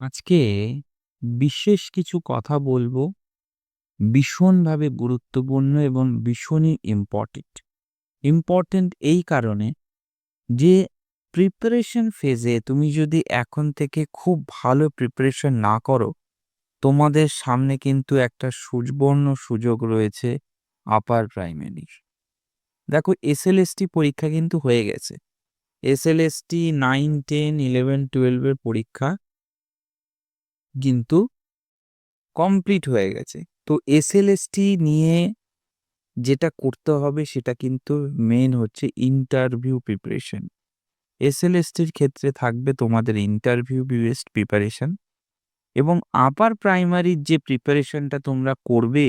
আজকে বিশেষ কিছু কথা বলব। ভীষণভাবে গুরুত্বপূর্ণ এবং ভীষণই ইম্পর্টেন্ট ইম্পোর্টেন্ট এই কারণে যে প্রিপারেশন ফেজে তুমি যদি এখন থেকে খুব ভালো প্রিপারেশন না করো, তোমাদের সামনে কিন্তু একটা সুবর্ণ সুযোগ রয়েছে আপার প্রাইমারির। দেখো এসএলএসটি পরীক্ষা কিন্তু হয়ে গেছে। এসএলএসটি 9, 10, 11, 12 এর পরীক্ষা কিন্তু কমপ্লিট হয়ে গেছে। তো এসএলএসটি নিয়ে যেটা করতে হবে সেটা কিন্তু মেন হচ্ছে ইন্টারভিউ প্রিপারেশন। এসএলএসটির ক্ষেত্রে থাকবে তোমাদের ইন্টারভিউ বেসড প্রিপারেশন এবং আপার প্রাইমারির যে প্রিপারেশনটা তোমরা করবে,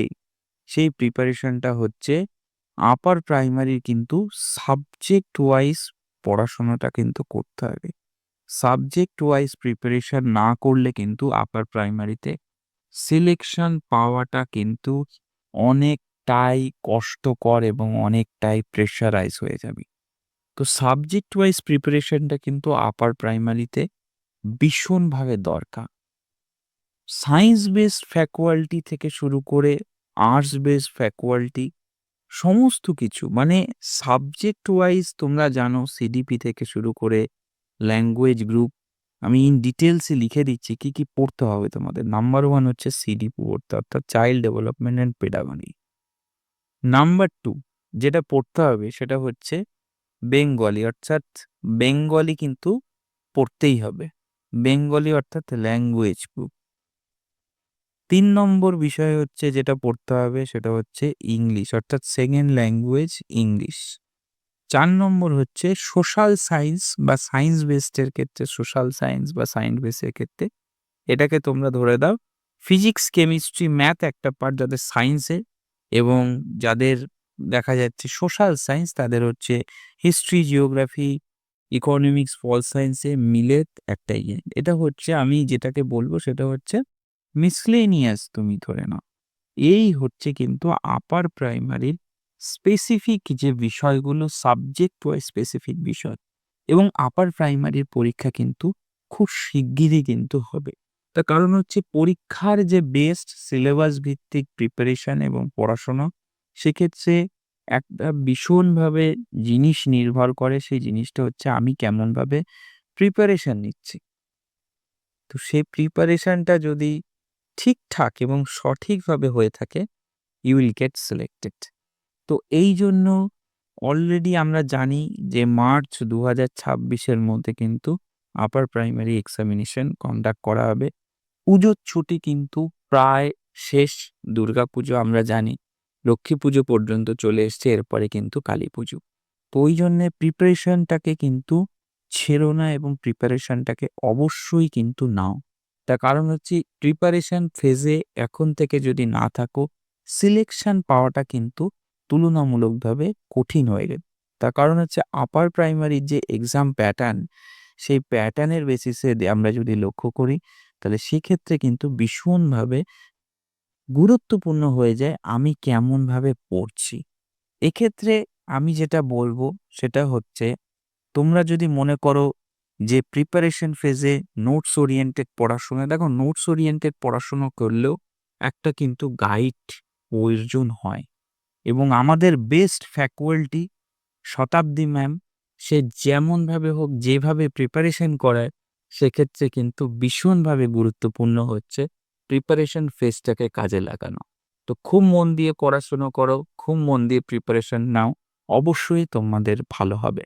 সেই প্রিপারেশনটা হচ্ছে আপার প্রাইমারির কিন্তু সাবজেক্ট ওয়াইজ পড়াশোনাটা কিন্তু করতে হবে। সাবজেক্ট ওয়াইজ প্রিপারেশন না করলে কিন্তু আপার প্রাইমারিতে সিলেকশন পাওয়াটা কিন্তু অনেকটাই কষ্টকর এবং অনেকটাই প্রেশারাইজ হয়ে যাবে। তো সাবজেক্ট ওয়াইজ প্রিপারেশনটা কিন্তু আপার প্রাইমারিতে ভীষণভাবে দরকার। সায়েন্স বেসড ফ্যাকাল্টি থেকে শুরু করে আর্টস বেসড ফ্যাকাল্টি সমস্ত কিছু মানে সাবজেক্ট ওয়াইজ তোমরা জানো সিডিপি থেকে শুরু করে ল্যাঙ্গুয়েজ গ্রুপ আমি ইন ডিটেলসে লিখে দিচ্ছি কি, কি পড়তে হবে তোমাদের। নাম্বার ওয়ান হচ্ছে সিডিপি পড়তে অর্থাৎ child development and pedagogy. Number two যেটা পড়তে হবে সেটা হচ্ছে বেঙ্গলি অর্থাৎ বেঙ্গলি কিন্তু পড়তেই হবে। বেঙ্গলি অর্থাৎ ল্যাঙ্গুয়েজ গ্রুপ। তিন নম্বর বিষয় হচ্ছে যেটা পড়তে হবে সেটা হচ্ছে ইংলিশ অর্থাৎ সেকেন্ড ল্যাঙ্গুয়েজ ইংলিশ। ৪ নম্বর হচ্ছে সোশ্যাল সায়েন্স বা সায়েন্স বেসডের ক্ষেত্রে সোশ্যাল সায়েন্স বা সায়েন্স বেসের ক্ষেত্রে এটাকে তোমরা ধরে দাও ফিজিক্স, কেমিস্ট্রি, ম্যাথ একটা পার্ট যাদের সায়েন্সে এবং যাদের দেখা যাচ্ছে সোশ্যাল সায়েন্স তাদের হচ্ছে হিস্ট্রি, জিওগ্রাফি, ইকোনমিক্স, পল সায়েন্সে মিলে একটা ইয়ে। এটা হচ্ছে আমি যেটাকে বলব সেটা হচ্ছে মিসলেনিয়াস তুমি ধরে নাও। এই হচ্ছে কিন্তু আপার প্রাইমারির স্পেসিফিক যে বিষয়গুলো সাবজেক্ট ওয়াইজ স্পেসিফিক বিষয় এবং আপার প্রাইমারির পরীক্ষা কিন্তু খুব শিগগিরই কিন্তু হবে। তার কারণ হচ্ছে পরীক্ষার যে বেস্ট সিলেবাস ভিত্তিক প্রিপারেশন এবং পড়াশোনা, সেক্ষেত্রে একটা ভীষণভাবে জিনিস নির্ভর করে সেই জিনিসটা হচ্ছে আমি কেমনভাবে প্রিপারেশন নিচ্ছি। তো সেই প্রিপারেশনটা যদি ঠিকঠাক এবং সঠিকভাবে হয়ে থাকে ইউ উইল গেট সিলেক্টেড। তো এই জন্য অলরেডি আমরা জানি যে মার্চ ২০২৬ এর মধ্যে কিন্তু আপার প্রাইমারি এক্সামিনেশন কন্ডাক্ট করা হবে। পুজোর ছুটি কিন্তু প্রায় শেষ। দুর্গাপুজো আমরা জানি। লক্ষ্মী পুজো পর্যন্ত চলে এসছে, এরপরে কিন্তু কালী পুজো। তো ওই জন্যে প্রিপারেশনটাকে কিন্তু ছেড়ো না এবং প্রিপারেশনটাকে অবশ্যই কিন্তু নাও। তার কারণ হচ্ছে প্রিপারেশন ফেজে এখন থেকে যদি না থাকো সিলেকশন পাওয়াটা কিন্তু তুলনামূলকভাবে কঠিন হয়ে যাবে। তার কারণ হচ্ছে আপার প্রাইমারির যে এক্সাম প্যাটার্ন সেই প্যাটার্নের বেসিসে আমরা যদি লক্ষ্য করি, তাহলে সেক্ষেত্রে কিন্তু ভীষণভাবে গুরুত্বপূর্ণ হয়ে যায় আমি কেমনভাবে পড়ছি। এক্ষেত্রে আমি যেটা বলব সেটা হচ্ছে, তোমরা যদি মনে করো যে প্রিপারেশন ফেজে নোটস ওরিয়েন্টেড পড়াশোনা, দেখো নোটস ওরিয়েন্টেড পড়াশোনা করলেও একটা কিন্তু গাইড প্রয়োজন হয় এবং আমাদের বেস্ট ফ্যাকুয়াল্টি শতাব্দী ম্যাম সে যেমনভাবে হোক যেভাবে প্রিপারেশন করায় সেক্ষেত্রে কিন্তু ভীষণভাবে গুরুত্বপূর্ণ হচ্ছে প্রিপারেশন ফেজটাকে কাজে লাগানো। তো খুব মন দিয়ে পড়াশুনো করো, খুব মন দিয়ে প্রিপারেশন নাও। অবশ্যই তোমাদের ভালো হবে।